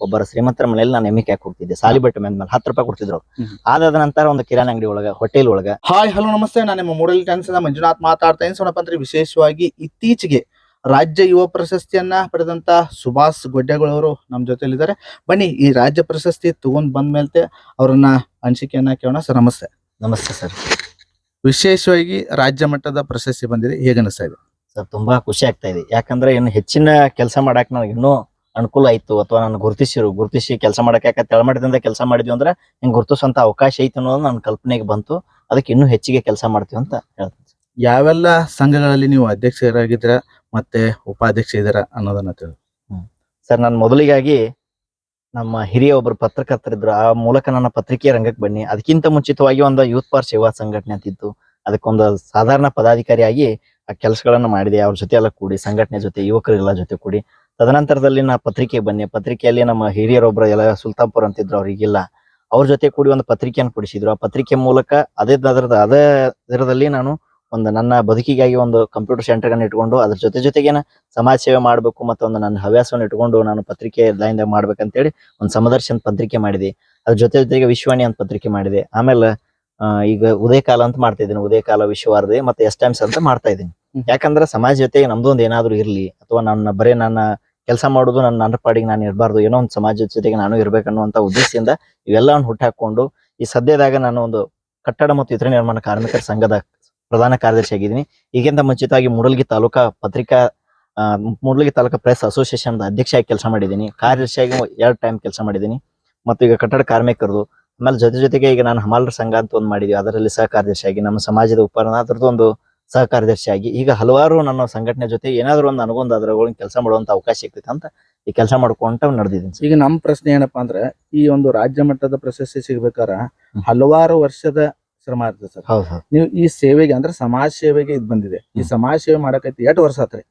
ಒಬ್ಬರ ಶ್ರೀಮಂತರ ಮನೆಯಲ್ಲಿ ನಾನು ಎಮ್ಮಿ ಕಾಯಿ ಕೊಡ್ತಿದ್ದೆ ಸಾಲಿ ಬಟ್ಟೆ ಮೇಲೆ ಹತ್ತು ರೂಪಾಯಿ ಕೊಡ್ತಿದ್ರು. ಆದಾದ ನಂತರ ಒಂದು ಕಿರಾಣಿ ಅಂಗಡಿ ಒಳಗ ಹೋಟೆಲ್ ಒಳಗ. ಹಾಯ್ ಹಲೋ ನಮಸ್ತೆ. ನಾನು ನಿಮ್ಮ ಮೂಡಲ್ ಟೈಮ್ಸ್ ಮಂಜುನಾಥ್ ಮಾತಾಡ್ತಾ ಸೋನಪ್ಪ ಅಂದ್ರೆ ವಿಶೇಷವಾಗಿ ಇತ್ತೀಚೆಗೆ ರಾಜ್ಯ ಯುವ ಪ್ರಶಸ್ತಿಯನ್ನ ಪಡೆದಂತ ಸುಭಾಷ್ ಗೊಡ್ಡೆಗಳವರು ನಮ್ಮ ಜೊತೆಲಿದ್ದಾರೆ. ಬನ್ನಿ ಈ ರಾಜ್ಯ ಪ್ರಶಸ್ತಿ ತಗೊಂಡ್ ಬಂದ ಮೇಲೆ ಅವ್ರನ್ನ ಅನಿಸಿಕೆಯನ್ನ ಕೇಳೋಣ. ಸರ್ ನಮಸ್ತೆ. ನಮಸ್ತೆ ಸರ್. ವಿಶೇಷವಾಗಿ ರಾಜ್ಯ ಮಟ್ಟದ ಪ್ರಶಸ್ತಿ ಬಂದಿದೆ. ಹೇಗೆ ಅನಿಸ್ತಾ ಇದೆ? ಸರ್ ತುಂಬಾ ಖುಷಿ ಆಗ್ತಾ ಇದೆ. ಯಾಕಂದ್ರೆ ಇನ್ನು ಹೆಚ್ಚಿನ ಕೆಲಸ ಮಾಡಕ್ ನನಗೆ ಇನ್ನೂ ಅನುಕೂಲ ಆಯ್ತು ಅಥವಾ ನಾನು ಗುರುತಿಸಿರು ಗುರುತಿಸಿ ಕೆಲಸ ಮಾಡಕ್ ಯಾಕೆ ತೆಳಮಟ್ಟದಿಂದ ಕೆಲಸ ಮಾಡಿದ್ವಿ ಅಂದ್ರೆ ಹಿಂಗೆ ಗುರುತಿಸುವಂತ ಅವಕಾಶ ಐತೆ ಅನ್ನೋದು ನನ್ನ ಕಲ್ಪನೆಗೆ ಬಂತು. ಅದಕ್ಕೆ ಇನ್ನೂ ಹೆಚ್ಚಿಗೆ ಕೆಲಸ ಮಾಡ್ತೀವಿ ಅಂತ ಹೇಳ್ತೀನಿ. ಯಾವೆಲ್ಲ ಸಂಘಗಳಲ್ಲಿ ನೀವು ಅಧ್ಯಕ್ಷರಾಗಿದ್ರ ಮತ್ತೆ ಉಪಾಧ್ಯಕ್ಷ ಇದ್ದೀರಾ ಅನ್ನೋದನ್ನ ತಿಳಿ ಸರ್ ನಾನು ಮೊದಲಿಗಾಗಿ ನಮ್ಮ ಹಿರಿಯ ಒಬ್ಬರು ಪತ್ರಕರ್ತರಿದ್ರು. ಆ ಮೂಲಕ ನನ್ನ ಪತ್ರಿಕೆ ರಂಗಕ್ಕೆ ಬನ್ನಿ. ಅದಕ್ಕಿಂತ ಮುಂಚಿತವಾಗಿ ಒಂದು ಯೂತ್ ಪಾರ್ ಸೇವಾ ಸಂಘಟನೆ ಅಂತಿತ್ತು ಅದಕ್ಕೊಂದು ಸಾಧಾರಣ ಪದಾಧಿಕಾರಿಯಾಗಿ ಆ ಕೆಲಸಗಳನ್ನು ಮಾಡಿದೆ. ಅವ್ರ ಜೊತೆ ಎಲ್ಲ ಕೂಡಿ ಸಂಘಟನೆ ಜೊತೆ ಯುವಕರೆಲ್ಲ ಜೊತೆ ಕೂಡಿ. ತದನಂತರದಲ್ಲಿ ನಾ ಪತ್ರಿಕೆ ಬನ್ನಿ ಪತ್ರಿಕೆಯಲ್ಲಿ ನಮ್ಮ ಹಿರಿಯರೊಬ್ಬರು ಎಲ್ಲ ಸುಲ್ತಾಪುರ್ ಅಂತಿದ್ರು ಅವ್ರಿಗಿಲ್ಲ. ಅವ್ರ ಜೊತೆ ಕೂಡಿ ಒಂದು ಪತ್ರಿಕೆಯನ್ನು ಕೊಡಿಸಿದ್ರು. ಆ ಪತ್ರಿಕೆ ಮೂಲಕ ಅದೇ ಅದರದ ಅದೇ ಇದರದಲ್ಲಿ ನಾನು ಒಂದು ನನ್ನ ಬದುಕಿಗಾಗಿ ಒಂದು ಕಂಪ್ಯೂಟರ್ ಸೆಂಟರ್ ಅನ್ನು ಇಟ್ಕೊಂಡು ಅದ್ರ ಜೊತೆ ಜೊತೆಗೇನ ಸಮಾಜ ಸೇವೆ ಮಾಡಬೇಕು ಮತ್ತು ಒಂದು ನನ್ನ ಹವ್ಯಾಸವನ್ನು ಇಟ್ಕೊಂಡು ನಾನು ಪತ್ರಿಕೆ ಲೈನ್ದಾಗ ಮಾಡ್ಬೇಕಂತೇಳಿ ಒಂದು ಸಮದರ್ಶನ ಪತ್ರಿಕೆ ಮಾಡಿದೆ. ಅದ್ರ ಜೊತೆ ಜೊತೆಗೆ ವಿಶ್ವಾಣಿ ಅಂತ ಪತ್ರಿಕೆ ಮಾಡಿದೆ. ಆಮೇಲೆ ಈಗ ಉದಯ ಕಾಲ ಅಂತ ಮಾಡ್ತಾ ಇದ್ದೀನಿ. ಉದಯ ಕಾಲ ವಿಶ್ವವಾರ್ಧೆ ಮತ್ತೆ ಎಸ್ ಟೈಮ್ಸ್ ಅಂತ ಮಾಡ್ತಾ ಇದ್ದೀನಿ. ಯಾಕಂದ್ರೆ ಸಮಾಜ ಜೊತೆಗೆ ನಮ್ದು ಒಂದು ಏನಾದ್ರು ಇರ್ಲಿ ಅಥವಾ ನನ್ನ ಬರೇ ನನ್ನ ಕೆಲಸ ಮಾಡೋದು ನನ್ನ ನನ್ನ ಪಾಡಿಗೆ ನಾನು ಇರಬಾರ್ದು. ಏನೋ ಒಂದು ಸಮಾಜದ ಜೊತೆಗೆ ನಾನು ಇರಬೇಕನ್ನುವಂಥ ಉದ್ದೇಶದಿಂದ ಇವೆಲ್ಲವನ್ನು ಹುಟ್ಟಾಕೊಂಡು ಈ ಸದ್ಯದಾಗ ನಾನು ಒಂದು ಕಟ್ಟಡ ಮತ್ತು ಇತರ ನಿರ್ಮಾಣ ಕಾರ್ಮಿಕರ ಸಂಘದ ಪ್ರಧಾನ ಕಾರ್ಯದರ್ಶಿ ಆಗಿದ್ದೀನಿ. ಈಗಿಂತ ಮುಂಚಿತವಾಗಿ ಮೂಡಲ್ಗಿ ತಾಲೂಕಾ ಪತ್ರಿಕಾ ಮೂಡಲ್ಗಿ ತಾಲೂಕಾ ಪ್ರೆಸ್ ಅಸೋಸಿಯೇಷನ್ ಅಧ್ಯಕ್ಷ ಕೆಲಸ ಮಾಡಿದ್ದೀನಿ. ಕಾರ್ಯದರ್ಶಿಯಾಗಿ ಎರಡು ಟೈಮ್ ಕೆಲಸ ಮಾಡಿದ್ದೀನಿ. ಮತ್ತು ಈಗ ಕಟ್ಟಡ ಕಾರ್ಮಿಕರದು. ಆಮೇಲೆ ಜೊತೆ ಜೊತೆಗೆ ಈಗ ನಾನು ಹಮಾಲರ ಸಂಘ ಅಂತ ಒಂದು ಮಾಡಿದ್ವಿ. ಅದರಲ್ಲಿ ಸಹ ಕಾರ್ಯದರ್ಶಿಯಾಗಿ ನಮ್ಮ ಸಮಾಜದ ಉಪ ಅದರದ್ದು ಒಂದು ಸಹ ಕಾರ್ಯದರ್ಶಿಯಾಗಿ ಈಗ ಹಲವಾರು ನನ್ನ ಸಂಘಟನೆ ಜೊತೆ ಏನಾದರೂ ಒಂದು ಅನುಗೊಂದ ಅದರೊಳಗೆ ಕೆಲಸ ಮಾಡುವಂತ ಅವಕಾಶ ಸಿಗ್ತೈತೆ ಅಂತ ಈ ಕೆಲಸ ಮಾಡ್ಕೊಂತ ನಡೆದಿದ್ದೀನಿ ಈಗ ನಮ್ಮ ಪ್ರಶ್ನೆ ಏನಪ್ಪಾ ಅಂದ್ರೆ ಈ ಒಂದು ರಾಜ್ಯ ಮಟ್ಟದ ಪ್ರಶಸ್ತಿ ಸಿಗ್ಬೇಕಾರ ಹಲವಾರು ವರ್ಷದ ಶ್ರಮ ಇರ್ತದೆ ಸರ್. ನೀವು ಈ ಸೇವೆಗೆ ಅಂದ್ರೆ ಸಮಾಜ ಸೇವೆಗೆ ಇದು ಬಂದಿದೆ. ಈ. ಸಮಾಜ ಸೇವೆ ಮಾಡಕೈತಿ ಎಷ್ಟು ವರ್ಷ ಆತ್ರಿ?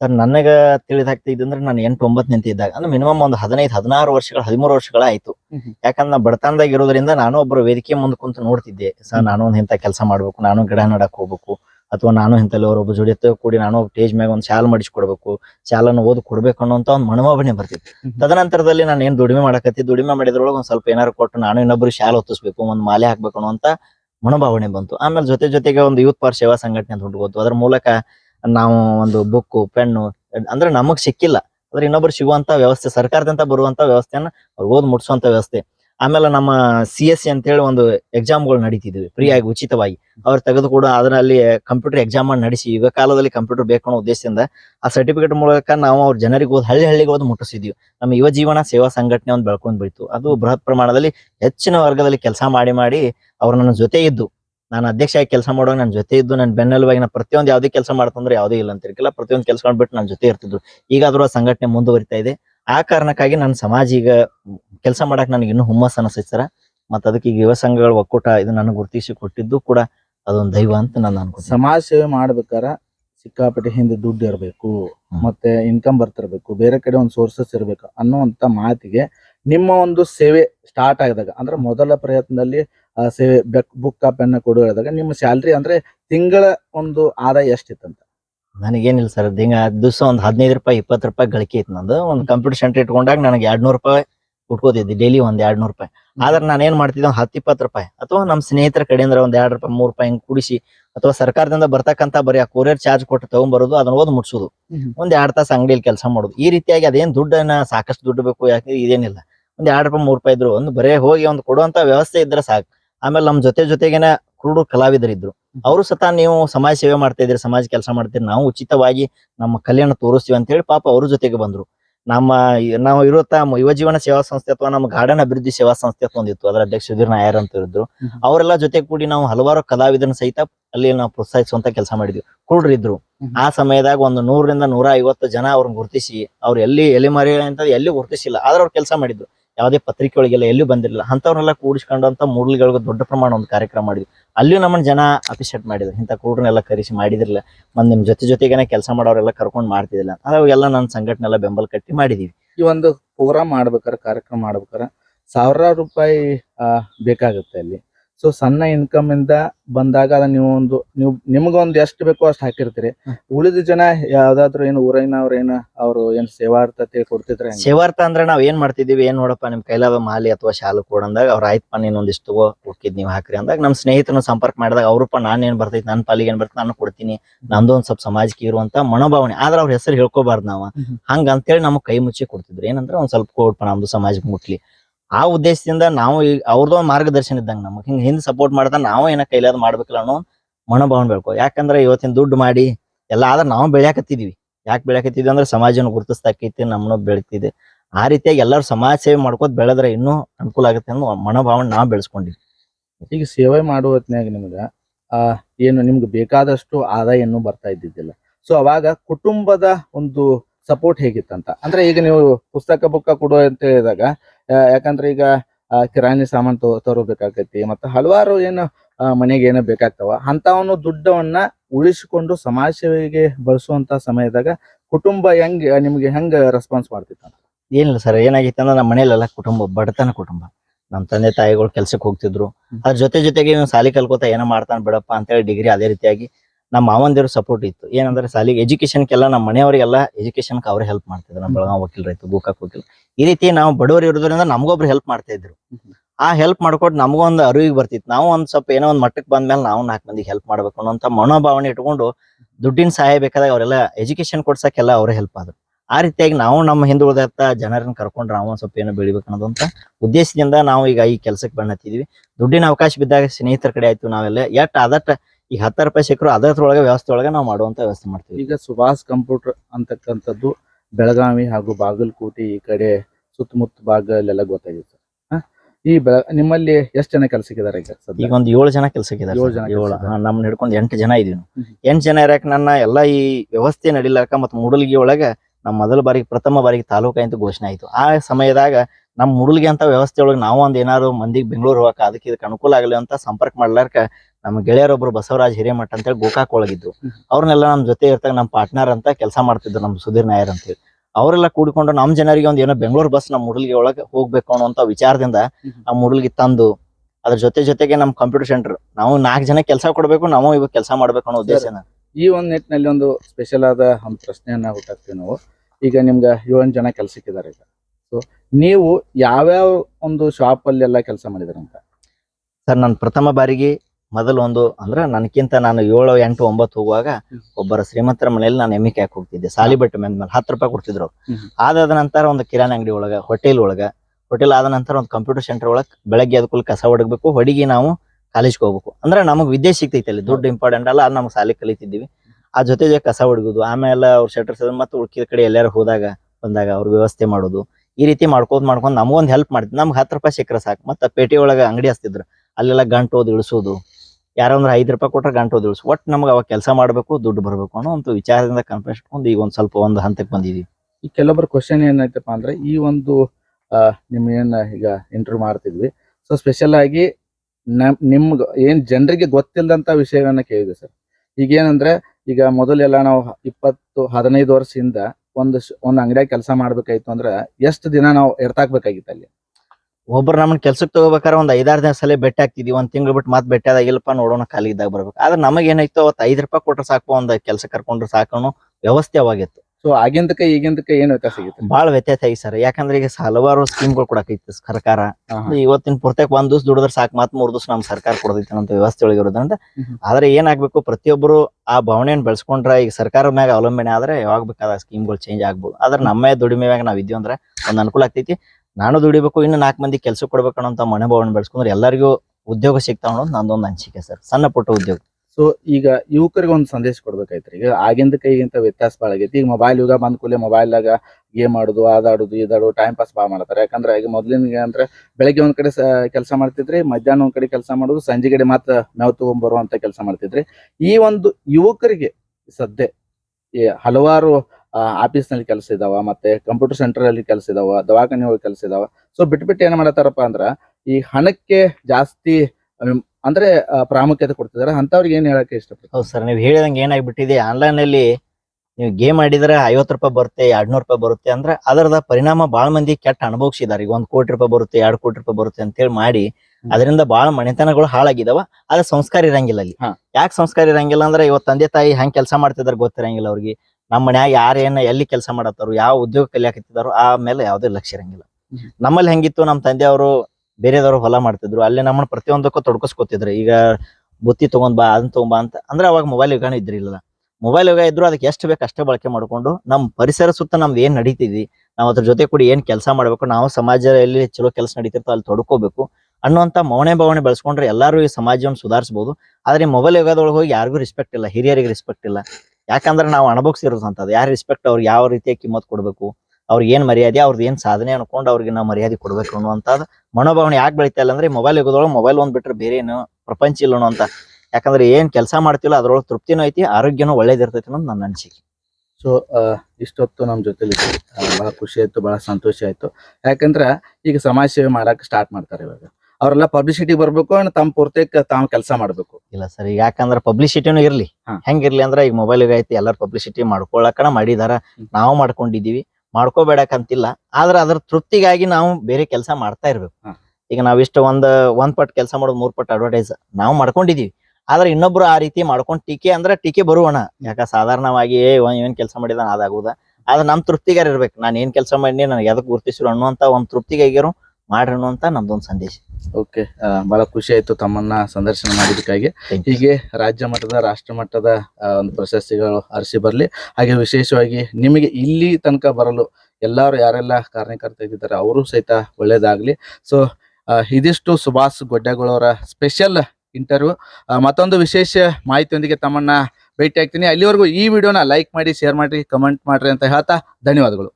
ಸರ್ ನನಗ ತಿಳಿದಾಗ್ತಾ ಅಂದ್ರೆ ನಾನು ಎಂಟು ಒಂಬತ್ತು ನಿಂತಿದ್ದಾಗ. ಅಂದ್ರೆ ಮಿನಿಮಮ್ ಒಂದು ಹದಿನೈದು ಹದಿನಾರು ವರ್ಷಗಳ ಹದಿಮೂರು ವರ್ಷಗಳ ಆಯ್ತು ಹ್ಮ್ ಹ್ಮ್. ಯಾಕಂದ್ರೆ ನಾ ಬಡತನದಾಗ ಇರೋದ್ರಿಂದ ನಾನು ಒಬ್ಬರು ವೇದಿಕೆ ಮುಂದೆ ಕುಂತು ನೋಡ್ತಿದ್ದೆ. ಸರ್ ನಾನು ಒಂದು ಇಂಥ ಕೆಲಸ ಮಾಡ್ಬೇಕು ನಾನು ಗಿಡ ನಡಕ್ ಹೋಗ್ಬೇಕು ಅಥವಾ ನಾನು ಇಂಥಲ್ಲಿ ಒಬ್ಬ ಜೋಡಿ ಕೂಡಿ ನಾನು ಸ್ಟೇಜ್ ಮ್ಯಾಗ ಒಂದು ಶಾಲ್ ಮಾಡಿಸ್ಕೊಡ್ಬೇಕು ಶಾಲನ್ನು ಓದ್ ಕೊಡ್ಬೇಕು ಅನ್ನೋಂತ ಒಂದು ಮನೋಭಾವನೆ ಬರ್ತಿತ್ತು. ತದನಂತರದಲ್ಲಿ ನಾನು ಏನ್ ದುಡಿಮೆ ಮಾಡಕತ್ತಿ ದುಡಿಮೆ ಮಾಡಿದ್ರೊಳಗೆ ಒಂದ್ ಸ್ವಲ್ಪ ಏನಾರು ಕೊಟ್ಟು ನಾನು ಇನ್ನೊಬ್ರು ಶಾಲ್ ಹೊತ್ತಿಸ್ಬೇಕು ಒಂದು ಮಾಲೆ ಹಾಕ್ಬೇಕು ಅನ್ನೋಂತ ಮನೋಭಾವನೆ ಬಂತು. ಆಮೇಲೆ ಜೊತೆ ಜೊತೆಗೆ ಒಂದು ಯೂತ್ ಪಾರ್ ಸೇವಾ ಸಂಘಟನೆ ಅಂತ ಹುಟ್ಟುಗೋತು ಅದ್ರ ಮೂಲಕ ನಾವು ಒಂದು ಬುಕ್ಕು ಪೆನ್ನು ಅಂದ್ರೆ ನಮಗ್ ಸಿಕ್ಕಿಲ್ಲ. ಅಂದ್ರೆ ಇನ್ನೊಬ್ರು ಸಿಗುವಂತ ವ್ಯವಸ್ಥೆ ಸರ್ಕಾರದಂತ ಬರುವಂತ ವ್ಯವಸ್ಥೆಯನ್ನ ಅವ್ರಿಗೆ ಓದ್ ಮುಟ್ಸುವಂತ ವ್ಯವಸ್ಥೆ. ಆಮೇಲೆ ನಮ್ಮ ಸಿ ಎಸ್ ಸಿ ಅಂತ ಹೇಳಿ ಒಂದು ಎಕ್ಸಾಮ್ಗಳು ನಡೀತಿದ್ವಿ ಫ್ರೀ ಆಗಿ ಉಚಿತವಾಗಿ. ಅವ್ರು ತೆಗೆದು ಕೂಡ ಅದರಲ್ಲಿ ಕಂಪ್ಯೂಟರ್ ಎಕ್ಸಾಮ್ ನಡೆಸಿ ಯುಗ ಕಾಲದಲ್ಲಿ ಕಂಪ್ಯೂಟರ್ ಬೇಕು ಅನ್ನೋ ಉದ್ದೇಶದಿಂದ ಆ ಸರ್ಟಿಫಿಕೇಟ್ ಮೂಲಕ ನಾವು ಅವ್ರ ಜನರಿಗೆ ಹೋದ್ ಹಳ್ಳಿ ಹಳ್ಳಿಗೆ ಹೋದ್ ಮುಟ್ಟಿಸಿದ್ವಿ. ನಮ್ಮ ಯುವ ಜೀವನ ಸೇವಾ ಸಂಘಟನೆ ಒಂದು ಬೆಳ್ಕೊಂಡು ಬಿಡ್ತು. ಅದು ಬೃಹತ್ ಪ್ರಮಾಣದಲ್ಲಿ ಹೆಚ್ಚಿನ ವರ್ಗದಲ್ಲಿ ಕೆಲಸ ಮಾಡಿ ಮಾಡಿ ಅವ್ರು ನನ್ನ ಜೊತೆ ಇದ್ದು. ನಾನು ಅಧ್ಯಕ್ಷ ಆಗಿ ಕೆಲಸ ಮಾಡುವಾಗ ನನ್ನ ಜೊತೆ ಇದ್ದು ನನ್ನ ಬೆನ್ನೆಲುವಾಗಿ ನಾ ಪ್ರತಿಯೊಂದು ಯಾವುದೇ ಕೆಲಸ ಮಾಡ್ತಂದ್ರೆ ಯಾವುದೇ ಇಲ್ಲ ಅಂತಿರ್ಕಿಲ್ಲ. ಪ್ರತಿಯೊಂದು ಕೆಲಸ ಬಿಟ್ಟು ನನ್ನ ಜೊತೆ ಇರ್ತಿದ್ರು. ಈಗ ಆದ್ರೂ ಆ ಸಂಘಟನೆ ಮುಂದುವರಿತಾ ಇದೆ. ಆ ಕಾರಣಕ್ಕಾಗಿ ನನ್ನ ಸಮಾಜ ಈಗ ಕೆಲಸ ಮಾಡಕ್ ನನಗೆ ಇನ್ನೂ ಹುಮ್ಮಸ್ ಅನಿಸ್ತೈತೆ ಸರ. ಮತ್ತೆ ಅದಕ್ಕೆ ಈಗ ಯುವ ಸಂಘಗಳ ಒಕ್ಕೂಟ ಇದು ನನಗೆ ಗುರುತಿಸಿ ಕೊಟ್ಟಿದ್ದು ಕೂಡ ಅದೊಂದು ದೈವ ಅಂತ ನಾನು ಅನ್ಕೋ ಸಮಾಜ ಸೇವೆ ಮಾಡ್ಬೇಕಾರ ಸಿಕ್ಕಾಪಟ್ಟೆ ಹಿಂದೆ ದುಡ್ಡು ಇರಬೇಕು. ಮತ್ತೆ ಇನ್ಕಮ್ ಬರ್ತಿರ್ಬೇಕು ಬೇರೆ ಕಡೆ ಒಂದು ಸೋರ್ಸಸ್ ಇರಬೇಕು ಅನ್ನುವಂತ ಮಾತಿಗೆ ನಿಮ್ಮ ಒಂದು ಸೇವೆ ಸ್ಟಾರ್ಟ್ ಆಗಿದಾಗ ಅಂದ್ರೆ ಮೊದಲ ಪ್ರಯತ್ನದಲ್ಲಿ ಆ ಸೇವೆ ಬುಕ್ ಪೆನ್ನ ಕೊಡು ಹೇಳಿದಾಗ ನಿಮ್ಮ ಸ್ಯಾಲ್ರಿ ಅಂದ್ರೆ ತಿಂಗಳ ಒಂದು ಆದಾಯ ಎಷ್ಟಿತ್ತಂತ? ನನಗೇನಿಲ್ಲ ಸರ್. ದಿನ ದಿವಸ ಒಂದು ಹದಿನೈದು ರೂಪಾಯಿ ಇಪ್ಪತ್ತು ರೂಪಾಯಿ ಗಳಿಕೆ ಐತೆ ನಂದು. ಒಂದು ಕಂಪ್ಯೂಟರ್ ಸೆಂಟರ್ ಇಟ್ಕೊಂಡಾಗ ನನಗೆ ಎರಡ್ ನೂರು ರೂಪಾಯಿ ಉಟ್ಕೋತಿದ್ದೆ. ಡೈಲಿ ಒಂದ್ ಎರಡ್ ನೂರು ರೂಪಾಯಿ. ಆದ್ರೆ ನಾನು ಏನ್ ಮಾಡ್ತಿದ್ದೆ? ಹತ್ತು ಇಪ್ಪತ್ತು ರೂಪಾಯಿ ಅಥವಾ ನಮ್ಮ ಸ್ನೇಹಿತರ ಕಡೆಯಿಂದ ಒಂದ್ ಎರಡ್ ರೂಪಾಯಿ ಮೂರು ರೂಪಾಯಿ ಹಿಂಗ್ ಕುಡಿಸಿ ಅಥವಾ ಸರ್ಕಾರದಿಂದ ಬರ್ತಕ್ಕಂತ ಬರೀ ಆ ಕೊರಿಯರ್ ಚಾರ್ಜ್ ಕೊಟ್ಟು ತಗೊಂಡ್ಬರೋದು ಅದನ್ನ ಓದ್ ಮುಟ್ಸೋದು. ಒಂದು ಎರಡ್ ತಾಸು ಅಂಗಡಿಯಲ್ಲಿ ಕೆಲಸ ಮಾಡೋದು. ಈ ರೀತಿಯಾಗಿ ಅದೇನ್ ದುಡ್ಡನ್ನ ಸಾಕಷ್ಟು ದುಡ್ಡು ಬೇಕು ಯಾಕೆ ಇದೇನಿಲ್ಲ. ಒಂದ್ ಎರಡ್ ರೂಪಾಯಿ ಮೂರ್ ರೂಪಾಯಿ ಇದ್ರು ಒಂದು ಬರೇ ಹೋಗಿ ಒಂದು ಕೊಡುವಂತ ವ್ಯವಸ್ಥೆ ಇದ್ರೆ ಸಾಕು. ಆಮೇಲೆ ನಮ್ ಜೊತೆ ಜೊತೆಗೇನ ಕುರುಡು ಕಲಾವಿದರಿದ್ರು. ಅವರು ಸತ ನೀವು ಸಮಾಜ ಸೇವೆ ಮಾಡ್ತಾ ಇದ್ರಿ ಸಮಾಜ ಕೆಲಸ ಮಾಡ್ತೀರಿ ನಾವು ಉಚಿತವಾಗಿ ನಮ್ಮ ಕಲ್ಯಾಣ ತೋರಿಸ್ತೀವಿ ಅಂತ ಹೇಳಿ ಪಾಪ ಅವ್ರ ಜೊತೆಗೆ ಬಂದ್ರು. ನಮ್ಮ ನಾವು ಇರುತ್ತ ಯುವ ಜೀವನ ಸೇವಾ ಸಂಸ್ಥೆ ಅಥವಾ ನಮ್ಮ ಗಾರ್ಡನ್ ಅಭಿವೃದ್ಧಿ ಸೇವಾ ಸಂಸ್ಥೆ ಅಂತ ಒಂದಿತ್ತು. ಅದರ ಅಧ್ಯಕ್ಷ ಸುಧೀರ್ ನಾಯರ್ ಅಂತ ಇದ್ರು. ಅವರೆಲ್ಲ ಜೊತೆ ಕೂಡಿ ನಾವು ಹಲವಾರು ಕಲಾವಿದರನ್ನ ಸಹಿತ ಅಲ್ಲಿ ನಾವು ಪ್ರೋತ್ಸಾಹಿಸುವಂತ ಕೆಲಸ ಮಾಡಿದ್ವಿ. ಕುರುಡ್ರಿದ್ರು ಆ ಸಮಯದಾಗ ಒಂದು ನೂರರಿಂದ ನೂರ ಐವತ್ತು ಜನ ಅವ್ರನ್ನ ಗುರುತಿಸಿ ಅವ್ರು ಎಲ್ಲಿ ಎಲೆ ಮರೆಯ ಅಂತ ಎಲ್ಲಿ ಗುರುತಿಸಿಲ್ಲ ಆದ್ರೆ ಅವ್ರು ಕೆಲಸ ಮಾಡಿದ್ರು. ಯಾವುದೇ ಪತ್ರಿಕೆ ಒಳಗೆಲ್ಲ ಎಲ್ಲೂ ಬಂದಿರಲಿಲ್ಲ. ಅಂಥವ್ರನ್ನೆಲ್ಲ ಕೂಡಿಸ್ಕೊಂಡು ಅಂತ ಮೂಡ್ಲಿಗಳಿಗೆ ದೊಡ್ಡ ಪ್ರಮಾಣ ಒಂದು ಕಾರ್ಯಕ್ರಮ ಮಾಡಿದ್ವಿ. ಅಲ್ಲಿಯೂ ನಮ್ಮನ್ನ ಜನ ಅಪ್ರಿಷಿಯೇಟ್ ಮಾಡಿದ್ರು. ಇಂಥ ಕೂಡ್ರನ್ನೆಲ್ಲ ಕರೆಸಿ ಮಾಡಿದ್ರಲ್ಲ. ಮತ್ತು ನಿಮ್ಮ ಜೊತೆ ಜೊತೆಗೇನೆ ಕೆಲಸ ಮಾಡೋರೆಲ್ಲ ಕರ್ಕೊಂಡು ಮಾಡ್ತಿದ್ದಿಲ್ಲ ಅವೆಲ್ಲ ನನ್ನ ಸಂಘಟನೆಲ್ಲ ಬೆಂಬಲ ಕಟ್ಟಿ ಮಾಡಿದೀವಿ. ಈ ಒಂದು ಪ್ರೋಗ್ರಾಮ್ ಮಾಡ್ಬೇಕಾರೆ ಕಾರ್ಯಕ್ರಮ ಮಾಡ್ಬೇಕಾರೆ ಸಾವಿರಾರು ರೂಪಾಯಿ ಬೇಕಾಗುತ್ತೆ ಅಲ್ಲಿ. ಸೊ ಸಣ್ಣ ಇನ್ಕಮ್ ಇಂದ ಬಂದಾಗ ಅದನ್ನ ನೀವು ಒಂದು ನೀವು ನಿಮಗೊಂದು ಎಷ್ಟು ಬೇಕೋ ಅಷ್ಟು ಹಾಕಿರ್ತೀರಿ. ಉಳಿದ ಜನ ಯಾವ್ದಾದ್ರು ಏನು ಊರೈನ ಏನ ಅವ್ರು ಏನ್ ಸೇವಾರ್ಥ ಕೊಡ್ತಿದ್ರೆ ಸೇವಾರ್ಥ ಅಂದ್ರೆ ನಾವ್ ಏನ್ ಮಾಡ್ತಿದೀವಿ ಏನ್ ನೋಡಪ್ಪ ನಿಮ್ ಕೈಲಾದ ಮಾಲಿ ಅಥವಾ ಶಾಲು ಕೊಡಂದಾಗ ಅಂದಾಗ ಅವ್ರ ಆಯ್ತಪ್ಪ ನೀನೊಂದಿಷ್ಟು ತಗೋ ಹೋಗಿದ್ ನೀವ್ ಹಾಕ್ರಿ ಅಂದಾಗ ನಮ್ ಸ್ನೇಹಿತರನ್ನ ಸಂಪರ್ಕ ಮಾಡಿದಾಗ ಅವ್ರಪ್ಪ ನಾನ್ ಏನ್ ಬರ್ತೈತಿ ನನ್ ಪಾಲಿಗೆ ಏನ್ ಬರ್ತೈತಿ ನಾನು ಕೊಡ್ತೀನಿ ನಂದು ಒಂದ್ ಸ್ವಲ್ಪ ಸಮಾಜಕ್ಕೆ ಇರುವಂತ ಮನೋಭಾವನೆ. ಆದ್ರೆ ಅವ್ರ ಹೆಸರು ಹೇಳ್ಕೋಬಾರ್ದು ನಾವ. ಹಂಗ ಅಂತೇಳಿ ನಮಗ್ ಕೈ ಮುಚ್ಚಿ ಕೊಡ್ತಿದ್ರು. ಏನಂದ್ರೆ ಒಂದ್ ಸ್ವಲ್ಪ ಕೊಡ್ಪ ನಮ್ದು ಸಮಾಜಕ್ಕೆ ಮುಟ್ಲಿ. ಆ ಉದ್ದೇಶದಿಂದ ನಾವು ಈಗ ಅವ್ರದ್ದು ಮಾರ್ಗದರ್ಶನ ಇದ್ದಂಗ ನಮಗೆ. ಹಿಂಗೆ ಹಿಂದೆ ಸಪೋರ್ಟ್ ಮಾಡ್ತಾ ನಾವು ಏನ ಕೈಲಾದ ಮಾಡ್ಬೇಕಲ್ಲ ಅನ್ನೋ ಮನೋಭಾವನೆ ಬೆಳ್ಕೊ. ಯಾಕಂದ್ರೆ ಇವತ್ತಿನ ದುಡ್ಡು ಮಾಡಿ ಎಲ್ಲ ಆದ್ರೆ ನಾವು ಬೆಳ್ಯಾಕತ್ತಿದೀವಿ. ಯಾಕೆ ಬೆಳ್ಯಾಕತ್ತಿದ್ವಿ ಅಂದ್ರೆ ಸಮಾಜನ ಗುರುತಿಸ್ತಾಕೈತಿ ನಮ್ಮನ್ನು ಬೆಳಿತಿದೆ. ಆ ರೀತಿಯಾಗಿ ಎಲ್ಲರೂ ಸಮಾಜ ಸೇವೆ ಮಾಡ್ಕೋತ ಬೆಳೆದ್ರೆ ಇನ್ನೂ ಅನುಕೂಲ ಆಗುತ್ತೆ ಅನ್ನೋ ಮನೋಭಾವನೆ ನಾವು ಬೆಳೆಸ್ಕೊಂಡಿವಿ. ಈಗ ಸೇವೆ ಮಾಡುವ ಹೊತ್ನ್ಯಾಗ ನಿಮ್ಗ, ಆ, ಏನು ನಿಮ್ಗೆ ಬೇಕಾದಷ್ಟು ಆದಾಯ ಇನ್ನೂ ಬರ್ತಾ ಇದ್ದಿದ್ದಿಲ್ಲ. ಸೊ ಅವಾಗ ಕುಟುಂಬದ ಒಂದು ಸಪೋರ್ಟ್ ಹೇಗಿತ್ತಂತ? ಅಂದ್ರೆ ಈಗ ನೀವು ಪುಸ್ತಕ ಬುಕ್ಕ ಕೊಡು ಅಂತ ಹೇಳಿದಾಗ ಯಾಕಂದ್ರೆ ಈಗ ಕಿರಾಣಿ ಸಾಮಾನು ತರಬೇಕಾಗತ್ತಿ ತರೋಬೇಕಾಗೈತಿ ಮತ್ತೆ ಹಲವಾರು ಏನು ಮನೆಗೆ ಏನೋ ಬೇಕಾಗ್ತಾವ ಅಂತವನು ದುಡ್ಡವನ್ನ ಉಳಿಸಿಕೊಂಡು ಸಮಾಜ ಸೇವೆಗೆ ಬಳಸುವಂತ ಸಮಯದಾಗ ಕುಟುಂಬ ಹೆಂಗ್ ನಿಮ್ಗೆ ಹೆಂಗ್ ರೆಸ್ಪಾನ್ಸ್ ಮಾಡ್ತಿತ್ತು ಏನಿಲ್ಲ ಸರ್ ಏನಾಗಿತ್ತು ಅಂದ್ರೆ ನಮ್ಮ ಮನೆಯಲ್ಲೆಲ್ಲ ಕುಟುಂಬ ಬಡತನ ಕುಟುಂಬ ನಮ್ಮ ತಂದೆ ತಾಯಿಗಳು ಕೆಲ್ಸಕ್ಕೆ ಹೋಗ್ತಿದ್ರು. ಅದ್ರ ಜೊತೆ ಜೊತೆಗೆ ಇವ್ನು ಸಾಲಿ ಕಲ್ಕೋತ ಏನೋ ಮಾಡ್ತಾನೆ ಬಿಡಪ್ಪ ಅಂತೇಳಿ ಡಿಗ್ರಿ ಅದೇ ರೀತಿಯಾಗಿ ನಮ್ಮ ಮಾವಂದಿರು ಸಪೋರ್ಟ್ ಇತ್ತು. ಏನಂದ್ರೆ ಸಾಲಿಗೆ ಎಜುಕೇಶನ್ಗೆಲ್ಲ ನಮ್ಮ ಮನೆಯವರಿಗೆಲ್ಲ ಎಜುಕೇಶನ್ ಅವ್ರು ಹೆಲ್ಪ್ ಮಾಡ್ತಿದ್ರು. ನಮ್ಮ ಬೆಳಗಾವ್ ವಕೀಲ್ ರೈತ ಗೋಕಾಕ್ ವಕೀಲ್. ಈ ರೀತಿ ನಾವು ಬಡವರು ಇರೋದ್ರಿಂದ ನಮಗೊಬ್ರು ಹೆಲ್ಪ್ ಮಾಡ್ತಾ ಇದ್ರು. ಆ ಹೆಲ್ಪ್ ಮಾಡ್ಕೊಟ್ಟು ನಮಗೊಂದು ಅರಿವಿಗೆ ಬರ್ತಿತ್ತು. ನಾವು ಒಂದ್ ಸ್ವಲ್ಪ ಏನೋ ಒಂದ್ ಮಟ್ಟಕ್ಕೆ ಬಂದ್ಮೇಲೆ ನಾವು ನಾಲ್ಕು ಮಂದಿಗೆ ಹೆಲ್ಪ್ ಮಾಡ್ಬೇಕು ಅನ್ನೋಂಥ ಮನೋಭಾವನೆ ಇಟ್ಕೊಂಡು ದುಡ್ಡಿನ ಸಹಾಯ ಬೇಕಾದಾಗ ಅವರೆಲ್ಲ ಎಜುಕೇಶನ್ ಕೊಡ್ಸಕ್ಕೆಲ್ಲ ಅವರೇ ಹೆಲ್ಪ್ ಆದ್ರು. ಆ ರೀತಿಯಾಗಿ ನಾವು ನಮ್ಮ ಹಿಂದುಳಿದತ್ತ ಜನರನ್ನ ಕರ್ಕೊಂಡು ನಾವು ಒಂದ್ ಸ್ವಲ್ಪ ಏನೋ ಬೆಳಿಬೇಕು ಅನ್ನೋದಂತ ಉದ್ದೇಶದಿಂದ ನಾವು ಈಗ ಈ ಕೆಲಸಕ್ಕೆ ಬಂದಿದ್ದೀವಿ ದುಡ್ಡಿನ ಅವಕಾಶ ಬಿದ್ದಾಗ ಸ್ನೇಹಿತರ ಕಡೆ ಆಯ್ತು ನಾವೆಲ್ಲ ಎಟ್ ಅದಟ್ಟ ಈಗ ಹತ್ತು ರೂಪಾಯಿ ಸಿಕ್ಕರು ಅದರೊಳಗೆ ವ್ಯವಸ್ಥೆ ಒಳಗೆ ನಾವು ಮಾಡುವಂತ ವ್ಯವಸ್ಥೆ ಮಾಡ್ತೀವಿ. ಈಗ ಸುಭಾಷ್ ಕಂಪ್ಯೂಟರ್ ಅಂತಕ್ಕಂಥದ್ದು ಬೆಳಗಾವಿ ಹಾಗೂ ಬಾಗಲಕೋಟೆ ಈ ಕಡೆ ಸುತ್ತಮುತ್ತ ಭಾಗಲೆಲ್ಲ ಗೊತ್ತಾಗಿದೆ ಸರ್. ಈ ಬೆಳ ನಿಮ್ಮಲ್ಲಿ ಎಷ್ಟು ಜನ ಕೆಲಸಕ್ಕಿದ್ದಾರೆ ಈಗ ಈಗ ಒಂದು ಏಳು ಜನ ಕೆಲಸಕ್ಕಿದ್ದಾರೆ ಏಳು ಜನ ಏಳು ನಮ್ಮನ್ನ ಹಿಡ್ಕೊಂಡು ಎಂಟು ಜನ ಇದೀವಿ. ಎಂಟು ಜನ ಇರಕ್ ನನ್ನ ಎಲ್ಲ ಈ ವ್ಯವಸ್ಥೆ ನಡಿಲಾಕ ಮತ್ತು ಮೂಡಲ್ಗಿ ಒಳಗೆ ನಮ್ಮ ಮೊದಲ ಬಾರಿಗೆ ಪ್ರಥಮ ಬಾರಿಗೆ ತಾಲೂಕು ಅಂತ ಘೋಷಣೆ ಆಯಿತು. ಆ ಸಮಯದಾಗ ನಮ್ಮ ಮುಡಲ್ಗಿ ಅಂತ ವ್ಯವಸ್ಥೆ ಒಳಗೆ ನಾವು ಒಂದು ಏನಾದ್ರು ಮಂದಿಗೆ ಬೆಂಗಳೂರು ಹೋಗಕ್ಕೆ ಅದಕ್ಕೆ ಇದಕ್ಕೆ ಅನುಕೂಲ ಆಗಲಿ ಅಂತ ಸಂಪರ್ಕ ಮಾಡ್ಲಾರ್ಕ ನಮ್ಮ ಗೆಳೆಯರೊಬ್ರು ಬಸವರಾಜ್ ಹಿರೇಮಠ ಅಂತೇಳಿ ಗೋಕಾಕ್ ಒಳಗಿದ್ರು. ಅವ್ರನ್ನೆಲ್ಲ ನಮ್ಮ ಜೊತೆ ಇರ್ತಾಗ ನಮ್ಮ ಪಾರ್ಟ್ನರ್ ಅಂತ ಕೆಲಸ ಮಾಡ್ತಿದ್ರು ನಮ್ಮ ಸುಧೀರ್ ನಾಯರ್ ಅಂತೇಳಿ ಅವರೆಲ್ಲ ಕೂಡಿಕೊಂಡು ನಮ್ಮ ಜನರಿಗೆ ಒಂದ್ ಏನೋ ಬೆಂಗಳೂರು ಬಸ್ ನಮ್ಮ ಮುಡಲ್ಗಿ ಒಳಗೆ ಹೋಗ್ಬೇಕು ಅನ್ನೋಂತ ವಿಚಾರದಿಂದ. ಆ ಮುಡಲ್ಗಿ ತಂದು ಅದ್ರ ಜೊತೆ ಜೊತೆಗೆ ನಮ್ಮ ಕಂಪ್ಯೂಟರ್ ಸೆಂಟರ್ ನಾವು ನಾಲ್ಕು ಜನ ಕೆಲಸ ಕೊಡಬೇಕು ನಾವು ಇವಾಗ ಕೆಲಸ ಮಾಡ್ಬೇಕು ಅನ್ನೋ ಉದ್ದೇಶನ. ಈ ಒಂದು ನಿಟ್ಟಿನಲ್ಲಿ ಒಂದು ಸ್ಪೆಷಲ್ ಆದ ಒಂದು ಪ್ರಶ್ನೆಯನ್ನ ಹುಟ್ಟಾಕ್ತೀವಿ ನಾವು. ಈಗ ನಿಮ್ಗೆ ಏಳು ಜನ ಕೆಲಸಕ್ಕಿದ್ದಾರೆ ಈಗ. ಸೊ ನೀವು ಯಾವ್ಯಾವ ಒಂದು ಶಾಪ್ ಅಲ್ಲಿ ಎಲ್ಲ ಕೆಲಸ ಮಾಡಿದ್ರಂತ? ಸರ್ ನಾನು ಪ್ರಥಮ ಬಾರಿಗೆ ಮೊದಲು ಒಂದು ಅಂದ್ರೆ ನನಗಿಂತ ನಾನು ಏಳು ಎಂಟು ಒಂಬತ್ತು ಹೋಗುವಾಗ ಒಬ್ಬರ ಶ್ರೀಮಂತರ ಮನೆಯಲ್ಲಿ ನಾನು ಎಮ್ಮಿ ಕಾಯಕ್ ಹೋಗ್ತಿದ್ದೆ. ಸಾಲಿ ಬಟ್ಟೆ ಮೇಲೆ ಮೇಲೆ ಹತ್ತು ರೂಪಾಯಿ ಕೊಡ್ತಿದ್ರು. ಅದಾದ ನಂತರ ಒಂದು ಕಿರಾಣಿ ಅಂಗಡಿ ಒಳಗ ಹೋಟೆಲ್ ಒಳಗ. ಹೋಟೆಲ್ ಆದ ನಂತರ ಒಂದು ಕಂಪ್ಯೂಟರ್ ಸೆಂಟರ್ ಒಳಗೆ ಬೆಳಗ್ಗೆ ಅದಕ್ಕೂ ಕಸ ಹೊಡಗಬೇಕು ಹೊಡಿಗೆ ನಾವು ಕಾಲೇಜ್ಗೆ ಹೋಗ್ಬೇಕು. ಅಂದ್ರೆ ನಮಗ್ ವಿದ್ಯೆ ಸಿಗ್ತೈತೆ ಅಲ್ಲಿ ದುಡ್ಡು ಇಂಪಾರ್ಟೆಂಟ್ ಅಲ್ಲ ಅದು ನಮ್ಗೆ ಸಾಲಿ ಕಲಿತಿದ್ವಿ ಆ ಜೊತೆ ಜೊತೆ ಕಸ ಹೊಡಗುದು ಆಮೇಲೆ ಅವ್ರ ಶಟರ್ಸ್ ಮತ್ತೆ ಉಳ್ಕಿದ ಕಡೆ ಎಲ್ಲಾರು ಹೋದಾಗ ಬಂದಾಗ ಅವ್ರ ವ್ಯವಸ್ಥೆ ಮಾಡೋದು. ಈ ರೀತಿ ಮಾಡ್ಕೋದ್ ಮಾಡ್ಕೊಂಡು ನಮಗೊಂದು ಹೆಲ್ಪ್ ಮಾಡ್ತಿದ್ವಿ ನಮ್ಗೆ ಹತ್ತು ರೂಪಾಯಿ ಸಿಕ್ಕರೆ ಸಾಕು. ಮತ್ತೆ ಪೇಟೆ ಒಳಗ ಅಂಗಡಿ ಹಚ್ತಿದ್ರು. ಅಲ್ಲೆಲ್ಲ ಗಂಟು ಓದ್ ಇಳಿಸೋದು. ಯಾರಂದ್ರೆ ಐದು ರೂಪಾಯಿ ಕೊಟ್ಟರೆ ಗಂಟು ಓದ್ ಇಳಿಸು ಒಟ್ಟು ನಮ್ಗೆ ಅವಾಗ ಕೆಲಸ ಮಾಡಬೇಕು ದುಡ್ಡು ಬರಬೇಕು ಅನ್ನೋ ಒಂದು ವಿಚಾರದಿಂದ ಕಾನ್ಫಿಡೆನ್ಸ್ ಇಟ್ಕೊಂಡು ಈಗ ಒಂದು ಸ್ವಲ್ಪ ಒಂದು ಹಂತಕ್ಕೆ ಬಂದಿದ್ವಿ. ಈ ಕೆಲವೊಬ್ಬರ ಕ್ವಶನ್ ಏನಾಯ್ತಪ್ಪ ಅಂದ್ರೆ ಈ ಒಂದು ಆ, ನಿಮ್ ಏನ್ ಈಗ ಇಂಟರ್ವ್ಯೂ ಮಾಡ್ತಿದ್ವಿ. ಸೊ ಸ್ಪೆಷಲ್ ಆಗಿ ನಮ್ ನಿಮ್ಗೆ ಏನ್ ಜನರಿಗೆ ಗೊತ್ತಿಲ್ಲದಂತ ವಿಷಯಗಳನ್ನ ಕೇಳಿದೆ ಸರ್. ಈಗ ಏನಂದ್ರೆ ಈಗ ಮೊದಲೆಲ್ಲ ನಾವು ಇಪ್ಪತ್ತು ಹದಿನೈದು ವರ್ಷದಿಂದ ಒಂದು ಒಂದು ಅಂಗಡಿಯಾಗ ಕೆಲಸ ಮಾಡ್ಬೇಕಾಯ್ತು ಅಂದ್ರೆ ಎಷ್ಟು ದಿನ ನಾವು ಎರ್ತಾಕ್ಬೇಕಾಗಿತ್ತು ಅಲ್ಲಿ? ಒಬ್ರು ನಮ್ಮನ್ನ ಕೆಲ್ಸಕ್ಕೆ ತಗೋಬೇಕಾದ್ರೆ ಒಂದ್ ಐದಾರು ದಿನ ಸಲ ಬೆಟ್ಟ ಆಗ್ತಿದ್ವಿ. ಒಂದ್ ತಿಂಗಳು ಬಿಟ್ಟು ಮತ್ತೆ ಭೇಟಿ ಆದಾಗ ಇಲ್ಲಪ್ಪ ನೋಡೋಣ ಖಾಲಿ ಇದ್ದಾಗ ಬರ್ಬೇಕು. ಆದ್ರೆ ನಮಗೆ ಏನಾಯ್ತು ಅವತ್ತು ಐದು ರೂಪಾಯಿ ಕೊಟ್ರೆ ಸಾಕು ಒಂದ್ ಕೆಲಸ ಕರ್ಕೊಂಡ್ರೆ ಸಾಕು ವ್ಯವಸ್ಥೆ ಆಗಿತ್ತು ಸೊ ಆಗಿಂದಕ್ಕೆ ಈಗಿಂದಕ್ಕೆ ಏನು ವ್ಯತ್ಯಾಸ ಆಗಿತ್ತು ಬಾಳ ವ್ಯತ್ಯಾಸ ಐತಿ ಸರ್. ಯಾಕಂದ್ರೆ ಈಗ ಹಲವಾರು ಸ್ಕೀಮ್ಗಳು ಕೊಡಕೈತಿ ಸರ್ಕಾರ. ಇವತ್ತಿನ ಪೂರ್ತಿಯಾಗಿ ಒಂದ್ ದಿವಸ ದುಡಿದ್ರೆ ಸಾಕು ಮತ್ ಮೂರ್ ದಿವಸ ನಮ್ ಸರ್ಕಾರ ಕೊಡತೈತಿ ಅಂತ ವ್ಯವಸ್ಥೆ ಒಳಗಿರೋದ್ರಿಂದ ಆದ್ರೆ ಏನಾಗ್ಬೇಕು ಪ್ರತಿಯೊಬ್ಬರು ಆ ಭಾವನೆಯನ್ನು ಬೆಳೆಸ್ಕೊಂಡ್ರೆ ಈಗ ಸರ್ಕಾರದ ಮ್ಯಾಗ ಅವಲಂಬನೆ ಆದ್ರೆ ಯಾವಾಗ ಬೇಕಾದ ಸ್ಕೀಮ್ಗಳು ಚೇಂಜ್ ಆಗ್ಬೋದು. ಆದ್ರೆ ನಮ್ಮ ದುಡಿಮೆ ಮ್ಯಾಗ ನಾವ್ ಇದೀವಿ ಅಂದ್ರೆ ಒಂದ್ ಅನುಕೂಲ ಆಗ್ತೈತಿ. ನಾನು ದುಡಿಬೇಕು, ಇನ್ನು ನಾಲ್ಕು ಮಂದಿ ಕೆಲಸ ಕೊಡ್ಬೇಕು ಅನ್ನೋ ಮನೋಭಾವನೆ ಬೆಳೆಸ್ಕೊಂಡ್ರೆ ಎಲ್ಲರಿಗೂ ಉದ್ಯೋಗ ಸಿಗ್ತಾವ ಅನ್ನೋದು ನಂದೊಂದು ಅನಿಸಿಕೆ ಸರ್. ಸಣ್ಣ ಪುಟ್ಟ ಉದ್ಯೋಗ. ಸೊ ಈಗ ಯುವಕರಿಗೆ ಒಂದು ಸಂದೇಶ ಕೊಡ್ಬೇಕಾಯ್ತು ಈಗ ಆಗಿಂದ ಕೈಗಿಂತ ವ್ಯತ್ಯಾಸ ಭಾಳ ಆಗೈತಿ. ಈಗ ಮೊಬೈಲ್ ಯುಗ ಬಂದ ಮೊಬೈಲ್ ಮೊಬೈಲ್ದಾಗ ಗೇಮ್ ಆಡೋದು ಅದಾಡೋದು ಇದಾಡೋದು ಟೈಮ್ ಪಾಸ್ ಭಾಳ ಮಾಡ್ತಾರೆ. ಯಾಕಂದ್ರೆ ಈಗ ಮೊದ್ಲಿನ ಅಂದ್ರೆ ಬೆಳಗ್ಗೆ ಒಂದ್ ಕಡೆ ಕೆಲಸ ಮಾಡ್ತಿದ್ರಿ, ಮಧ್ಯಾಹ್ನ ಒಂದ್ ಕಡೆ ಕೆಲಸ ಮಾಡೋದು, ಸಂಜೆ ಕಡೆ ಮಾತ್ರ ಮೇವು ತಗೊಂಡ್ಬರುವಂತ ಕೆಲಸ ಮಾಡ್ತಿದ್ರಿ. ಈ ಒಂದು ಯುವಕರಿಗೆ ಸದ್ಯ ಹಲವಾರು ಆಫೀಸ್ನಲ್ಲಿ ಕೆಲಸ ಇದಾವ ಮತ್ತೆ ಕಂಪ್ಯೂಟರ್ ಸೆಂಟರ್ ಅಲ್ಲಿ ಕೆಲಸ ಇದಾವ ದವಾಖಾನೆ ಹೋಗಿ ಕೆಲಸ ಇದಾವ. ಸೊ ಬಿಟ್ಬಿಟ್ಟು ಏನ್ ಮಾಡತ್ತಾರಪ್ಪ ಅಂದ್ರ ಈ ಹಣಕ್ಕೆ ಜಾಸ್ತಿ ಅಂದ್ರೆ ಪ್ರಾಮುಖ್ಯತೆ ಕೊಡ್ತಿದಾರೆ. ಅಂತವ್ರಿಗೆ ಏನ್ ಹೇಳಕ್ಕೆ ಇಷ್ಟಪಡ್ತಾರೆ? ಹೌದು ಸರ್ ನೀವು ಹೇಳಿದಂಗೆ ಏನಾಗ್ಬಿಟ್ಟಿದೆ ಆನ್ಲೈನ್ ಅಲ್ಲಿ ನೀವು ಗೇಮ್ ಆಡಿದ್ರೆ ಐವತ್ತು ರೂಪಾಯಿ ಬರುತ್ತೆ ಎರಡ್ನೂರು ರೂಪಾಯಿ ಬರುತ್ತೆ ಅಂದ್ರೆ ಅದರದ ಪರಿಣಾಮ ಬಾಳ ಮಂದಿ ಕೆಟ್ಟ ಅನುಭವಿಸಿದಾರೆ. ಈಗ ಒಂದ್ ಕೋಟಿ ರೂಪಾಯಿ ಬರುತ್ತೆ ಎರಡ್ ಕೋಟಿ ರೂಪಾಯಿ ಬರುತ್ತೆ ಅಂತೇಳಿ ಮಾಡಿ ಅದರಿಂದ ಬಹಳ ಮನೆತನಗಳು ಹಾಳಾಗಿದಾವ. ಆದ್ರೆ ಸಂಸ್ಕಾರ ಇರಂಗಿಲ್ಲ ಅಲ್ಲಿ. ಯಾಕೆ ಸಂಸ್ಕಾರ ಇರಂಗಿಲ್ಲ ಅಂದ್ರೆ ಇವತ್ತು ತಂದೆ ತಾಯಿ ಹೆಂಗ್ ಕೆಲಸ ಮಾಡ್ತಿದಾರೆ ಗೊತ್ತಿರಂಗಿಲ್ಲ ಅವ್ರಿಗೆ. ನಮ್ಮ ಮನ್ಯಾಗ ಯಾರೇನ ಎಲ್ಲಿ ಕೆಲಸ ಮಾಡತ್ತಾರೋ ಯಾವ ಉದ್ಯೋಗ ಕಲಿಯಾಕತ್ತಿದಾರೋ ಆ ಮೇಲೆ ಯಾವ್ದೇ ಲಕ್ಷ್ಯ ಇರಂಗಿಲ್ಲ. ನಮ್ಮಲ್ಲಿ ಹೆಂಗಿತ್ತು ನಮ್ಮ ತಂದೆಯವರು ಬೇರೆದವರು ಹೊಲ ಮಾಡ್ತಿದ್ರು ಅಲ್ಲಿ ನಮ್ಮನ್ನ ಪ್ರತಿಯೊಂದಕ್ಕೂ ತೊಡಕಸ್ಕೊತಿದ್ರು. ಈಗ ಬುತ್ತಿ ತಗೊಂಡ್ ಬಾ ಅದನ್ನ ತಗೊಂಡ್ ಬಾ ಅಂತ. ಅಂದ್ರೆ ಅವಾಗ ಮೊಬೈಲ್ ಯುಗಾನ ಇದ್ರಿಲ್ಲ ಮೊಬೈಲ್ ಯುಗ ಇದ್ರು ಅದಕ್ಕೆ ಎಷ್ಟು ಬೇಕು ಅಷ್ಟೇ ಬಳಕೆ ಮಾಡ್ಕೊಂಡು ನಮ್ಮ ಪರಿಸರ ಸುತ್ತ ನಮ್ದು ಏನ್ ನಡೀತಿದ್ವಿ ನಾವು ಅದ್ರ ಜೊತೆ ಕೂಡ ಏನ್ ಕೆಲಸ ಮಾಡ್ಬೇಕು ನಾವು ಸಮಾಜದಲ್ಲಿ ಚಲೋ ಕೆಲಸ ನಡೀತಿರ್ತೋ ಅಲ್ಲಿ ತೊಡ್ಕೋಬೇಕು ಅನ್ನುವಂತ ಮೌನೆ ಭಾವನೆ ಬೆಳೆಸ್ಕೊಂಡ್ರೆ ಎಲ್ಲರೂ ಈ ಸಮಾಜವನ್ನು ಸುಧಾರಿಸಬಹುದು ಆದ್ರೆ ಮೊಬೈಲ್ ಯುಗದೊಳಗೆ ಹೋಗಿ ಯಾರಿಗೂ ರೆಸ್ಪೆಕ್ಟ್ ಇಲ್ಲ ಹಿರಿಯರಿಗೆ ರೆಸ್ಪೆಕ್ಟ್ ಇಲ್ಲ. ಯಾಕಂದ್ರೆ ನಾವು ಅನುಭವಿಸಿರೋದಂಥದ್ದು ಯಾರು ರೆಸ್ಪೆಕ್ಟ್ ಅವ್ರಿಗೆ ಯಾವ ರೀತಿಯ ಕಿಮ್ಮತ್ ಕೊಡಬೇಕು? ಅವ್ರಿಗೆ ಏನ್ ಮರ್ಯಾದೆ ಅವ್ರದ್ದು ಏನ್ ಸಾಧನೆ ಅನ್ಕೊಂಡು ಅವ್ರಿಗೆ ನಾವು ಮರ್ಯಾದೆ ಕೊಡ್ಬೇಕು ಅನ್ನುವಂಥದ್ದು ಮನೋಭಾವನೆ ಯಾಕೆ ಬೆಳಿತಾ ಇಲ್ಲ ಅಂದ್ರೆ ಮೊಬೈಲ್ ಯುಗದೊಳಗೆ ಮೊಬೈಲ್ ಒಂದ್ ಬಿಟ್ರೆ ಬೇರೆ ಏನು ಪ್ರಪಂಚ ಇಲ್ಲ ಅಂತ ಯಾಕಂದ್ರೆ ಏನ್ ಕೆಲಸ ಮಾಡ್ತಿಲ್ಲ ಅದ್ರೊಳಗೆ ತೃಪ್ತಿನೂ ಐತಿ, ಆರೋಗ್ಯನೂ ಒಳ್ಳೇದಿರ್ತೈತಿ ಅನ್ನೋದು ನನ್ನ ಅನಿಸಿಕೆ. ಸೊ ಇಷ್ಟೊತ್ತು ನಮ್ಮ ಜೊತೆಲಿ ಭಾಳ ಖುಷಿ ಆಯ್ತು, ಬಹಳ ಸಂತೋಷ ಆಯ್ತು. ಯಾಕಂದ್ರ ಈಗ ಸಮಾಜ ಸೇವೆ ಮಾಡಕ್ ಸ್ಟಾರ್ಟ್ ಮಾಡ್ತಾರೆ ಇವಾಗ. ಅವರೆಲ್ಲ ಪಬ್ಲಿಸಿಟಿ ಬರ್ಬೇಕು ಅಂಡ್ ತಮ್ಮ ಪೂರ್ತಿ ತಾವ್ ಕೆಲಸ ಮಾಡ್ಬೇಕು. ಇಲ್ಲ ಸರ್ ಈಗ ಯಾಕಂದ್ರೆ ಪಬ್ಲಿಸಿಟಿನೂ ಇರ್ಲಿ. ಹಾ. ಹೆಂಗಿರ್ಲಿ ಅಂದ್ರೆ ಈಗ ಮೊಬೈಲ್ ಐತಿ ಎಲ್ಲರೂ ಪಬ್ಲಿಸಿಟಿ ಮಾಡ್ಕೊಳಕನ ಮಾಡಿದಾರ. ನಾವು ಮಾಡ್ಕೊಂಡಿದೀವಿ. ಮಾಡ್ಕೋಬೇಡಕಂತಿಲ್ಲ. ಆದ್ರೆ ಅದ್ರ ತೃಪ್ತಿಗಾಗಿ ನಾವು ಬೇರೆ ಕೆಲಸ ಮಾಡ್ತಾ ಇರ್ಬೇಕು. ಹಾ. ಈಗ ನಾವ್ ಇಷ್ಟ ಒಂದ್ ಒಂದ್ ಪಟ್ ಕೆಲಸ ಮಾಡೋದು ಮೂರ್ ಪಟ್ ಅಡ್ವರ್ಟೈಸ್ ನಾವು ಮಾಡ್ಕೊಂಡಿದೀವಿ. ಆದ್ರೆ ಇನ್ನೊಬ್ರು ಆ ರೀತಿ ಮಾಡ್ಕೊಂಡ್ ಟೀಕೆ ಅಂದ್ರೆ ಟೀಕೆ ಬರುವಣ. ಯಾಕ ಸಾಧಾರಣವಾಗಿ ಏ ಇವ ಏನ್ ಕೆಲಸ ಮಾಡಿದ ಅದಾಗುದ. ಆದ್ರೆ ನಮ್ ತೃಪ್ತಿಗಾರ ಇರ್ಬೇಕು. ನಾನು ಏನ್ ಕೆಲಸ ಮಾಡಿ ನನಗೆ ಎದಕ್ ಗುರ್ತಿಸಿರು ಅನ್ನುವಂತ ಒಂದ್ ತೃಪ್ತಿಗಾಗಿರೋ ಮಾಡ್ರಿ ಅಂತ ನಮ್ದೊಂದು ಸಂದೇಶ. ಓಕೆ ಬಹಳ ಖುಷಿ ಆಯ್ತು ತಮ್ಮನ್ನ ಸಂದರ್ಶನ ಮಾಡಿದಕ್ಕಾಗಿ ಹೀಗೆ ರಾಜ್ಯ ಮಟ್ಟದ ರಾಷ್ಟ್ರ ಮಟ್ಟದ ಒಂದು ಪ್ರಶಸ್ತಿಗಳು ಅರಸಿ ಬರ್ಲಿ. ಹಾಗೆ ವಿಶೇಷವಾಗಿ ನಿಮಗೆ ಇಲ್ಲಿ ತನಕ ಬರಲು ಎಲ್ಲರೂ ಯಾರೆಲ್ಲ ಕಾರ್ಯಕರ್ತ ಇದ್ದಾರೆ ಅವರು ಸಹಿತ ಒಳ್ಳೇದಾಗ್ಲಿ. ಸೊ ಇದಿಷ್ಟು ಸುಭಾಷ್ ಗೊಡ್ಡಗಳವರ ಸ್ಪೆಷಲ್ ಇಂಟರ್ವ್ಯೂ ಮತ್ತೊಂದು ವಿಶೇಷ ಮಾಹಿತಿಯೊಂದಿಗೆ ತಮ್ಮನ್ನ ಭೇಟಿ ಆಗ್ತೀನಿ ಅಲ್ಲಿವರೆಗೂ ಈ ವಿಡಿಯೋನ ಲೈಕ್ ಮಾಡಿ ಶೇರ್ ಮಾಡಿ ಕಮೆಂಟ್ ಮಾಡ್ರಿ ಅಂತ ಹೇಳ್ತಾ ಧನ್ಯವಾದಗಳು.